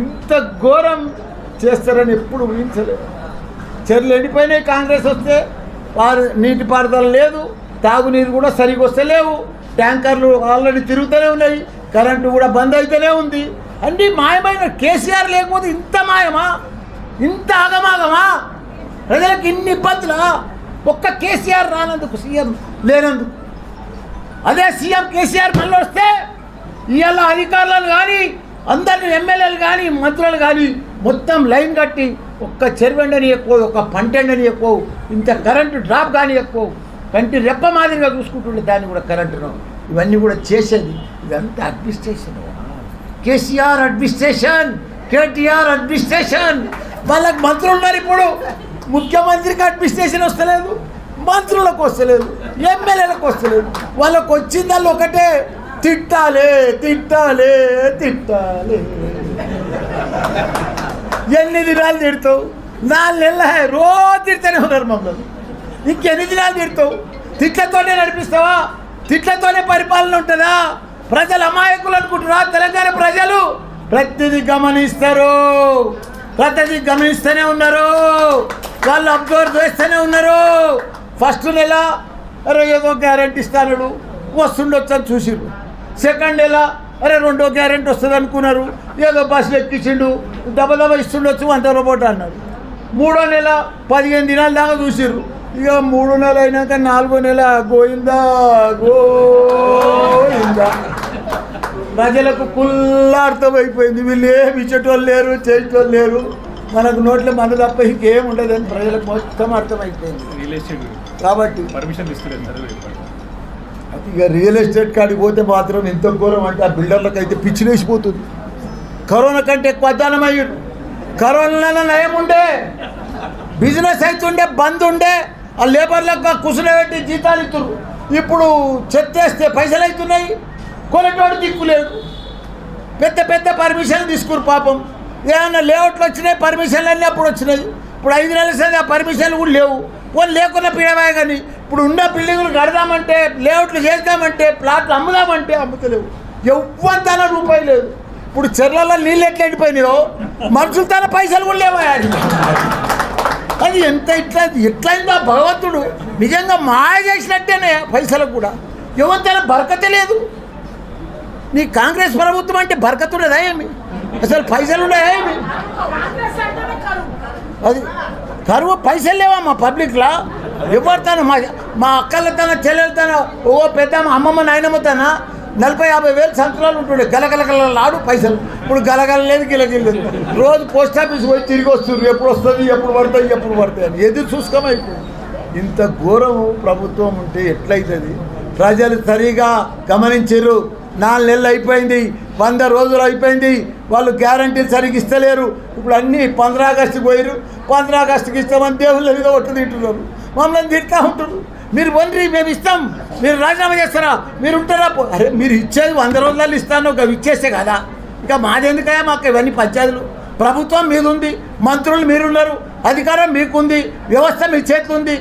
ఇంత ఘోరం చేస్తారని ఎప్పుడు ఊహించలేదు చెర్లు ఎండిపోయినాయి కాంగ్రెస్ వస్తే వారు నీటిపారుదల లేదు తాగునీరు కూడా సరిగ్గా వస్తలేవు ట్యాంకర్లు ఆల్రెడీ తిరుగుతూనే ఉన్నాయి కరెంటు కూడా బంద్ అయితేనే ఉంది. అన్నీ మాయమైన కేసీఆర్ లేకపోతే ఇంత మాయమా? ఇంత ఆగమాగమా ప్రజలకు ఇన్ని ఇబ్బందులా? ఒక్క కేసీఆర్ రానందుకు సీఎం లేనందుకు. అదే సీఎం కేసీఆర్ మళ్ళీ వస్తే ఇవాళ అధికారులను కానీ అందరిని ఎమ్మెల్యేలు కానీ మంత్రులు కానీ మొత్తం లైన్ కట్టి ఒక్క చెరువెండని ఎక్కువ ఒక పంటెండని ఎక్కువ ఇంత కరెంటు డ్రాప్ కానీ ఎక్కువ. కంటి రెప్ప మాదిరిగా చూసుకుంటుండే దాన్ని కూడా కరెంటును ఇవన్నీ కూడా చేసేది. ఇదంతా administration KCR administration KTR administration. వాళ్ళకి మంత్రులు ఉన్నారు ఇప్పుడు. ముఖ్యమంత్రికి అడ్మినిస్ట్రేషన్ వస్తలేదు. మంత్రులకు వస్తలేదు. ఎమ్మెల్యేలకు వస్తలేదు. వాళ్ళకు వచ్చిందల్లు ఒకటే. తిట్టాలే తిట్టాలే తిట్టాలే. ఎన్ని దినాలు తిడతావు? నాలుగు నెలల రోజు తిడతానే ఉన్నారు మమ్మల్ని. ఇంకెన్ని దినాలు తిడతావు? తిట్లతోనే నడిపిస్తావా? తిట్లతోనే పరిపాలన ఉంటుందా? ప్రజలు అమాయకులు అనుకుంటున్నా తెలంగాణ ప్రజలు? ప్రతిదీ గమనిస్తారు. ప్రతిదీ గమనిస్తూనే ఉన్నారు. వాళ్ళు అబ్జర్వ్ చేస్తూనే ఉన్నారు. ఫస్ట్ నెల అరే ఏదో గ్యారెంటీ ఇస్తాను వస్తుండొచ్చు అని చూసిర్రు. సెకండ్ నెల అరే రెండో గ్యారెంటీ వస్తుంది అనుకున్నారు. ఏదో బస్సులు ఎక్కించిండు. దెబ్బ దెబ్బ ఇస్తుండొచ్చు అంత రోబోట్ అన్నారు. మూడో నెల పదిహేను దినాల దాకా చూసిర్రు. ఇక మూడో నెల అయినాక నాలుగో నెల గోయిందా? గోయిందా? ప్రజలకు కుల్లా అర్థమైపోయింది వీళ్ళు ఏమి ఇచ్చేటోళ్ళు లేరు చేసేటోళ్ళు లేరు. మనకు నోట్లో మన తప్ప ఇంకేం ఉండదని ప్రజలకు మొత్తం అర్థమైపోయింది. కాబట్టి పర్మిషన్ ఇస్తలేదు సార్ ఇక రియల్ ఎస్టేట్ కాడికి పోతే మాత్రం ఎంత ఘోరం అంటే ఆ బిల్డర్లకు అయితే పిచ్చి లేచిపోతుంది. కరోనా కంటే ఎక్కువ అధ్వానం అయ్యాడు. కరోనాలో నయం ఉండే బిజినెస్ అవుతుండే బంద్ ఉండే ఆ లేబర్లకు కుసులబెట్టి జీతాలు ఇస్తున్నారు ఇప్పుడు చెత్తేస్తే పైసలు అవుతున్నాయి కొనేటోడు దిక్కు లేదు. పెద్ద పెద్ద పర్మిషన్లు తీసుకురు పాపం. ఏమన్నా లేఅవుట్లు వచ్చినాయి పర్మిషన్లు అన్నీ అప్పుడు వచ్చినాయి. ఇప్పుడు ఐదు నెలల సరే ఆ పర్మిషన్లు కూడా లేవు. పోనీ లేకున్న పీడవాయి కానీ ఇప్పుడు ఉన్న బిల్డింగ్లు కడదామంటే లేఅవుట్లు చేద్దామంటే ప్లాట్లు అమ్ముదామంటే అమ్ముతలేవు. ఎవ్వంతన రూపాయి లేదు. ఇప్పుడు చెర్లలో నీళ్ళు ఎట్లా ఎండిపోయినాయో మనుషులు తన పైసలు కూడా లేవా అది ఎంత ఇట్లా ఎట్లయిందో భగవంతుడు. నిజంగా మాయ చేసినట్టేనే పైసలకు కూడా. ఎవరితేనే బరకతే లేదు. నీ కాంగ్రెస్ ప్రభుత్వం అంటే బరకతుండదా ఏమి? అసలు పైసలు ఉన్నాయా ఏమి? అది కరువు పైసలు లేవా మా పబ్లిక్లా? ఎవరితోనో మా మా అక్కల తన చెల్లెలు తన ఓ పెద్ద అమ్మమ్మ నాయనమ్మ తన నలభై యాభై వేలు సంవత్సరాలు ఉంటుండే. గలగలగల లాడు పైసలు. ఇప్పుడు గలగల లేదు గిలగిలేదు రోజు పోస్ట్ ఆఫీస్ పోయి తిరిగి వస్తుంది ఎప్పుడు వస్తుంది ఎప్పుడు పడుతుంది ఎప్పుడు పడతాయి అని. ఎదురు చూసుకోమైపోయింది ఇంత ఘోరం ప్రభుత్వం ఉంటే ఎట్లయితుంది? ప్రజలు సరిగా గమనించరు. నాలుగు నెలలు అయిపోయింది వంద రోజులు అయిపోయింది. వాళ్ళు గ్యారంటీలు సరిగ్గా ఇస్తలేరు. ఇప్పుడు అన్నీ పంద్రాగస్టుకి పోయారు పంద్రాగస్టుకి ఇస్తామని దేవుళ్ళు మీద ఒట్టు తింటున్నారు. మమ్మల్ని తిడతా ఉంటారు. మీరు వండ్రి మేము ఇస్తాం. మీరు రాజీనామా చేస్తారా? మీరు ఉంటారా? అరే మీరు ఇచ్చేది వంద రోజులలో ఇస్తాను. ఒక ఇచ్చేస్తే కదా. ఇక మాదెందుకయ్యా? మాకు ఇవన్నీ పంచాయతీలు. ప్రభుత్వం మీదుంది. మంత్రులు మీరున్నారు. అధికారం మీకుంది. వ్యవస్థ మీ చేతిలో ఉంది.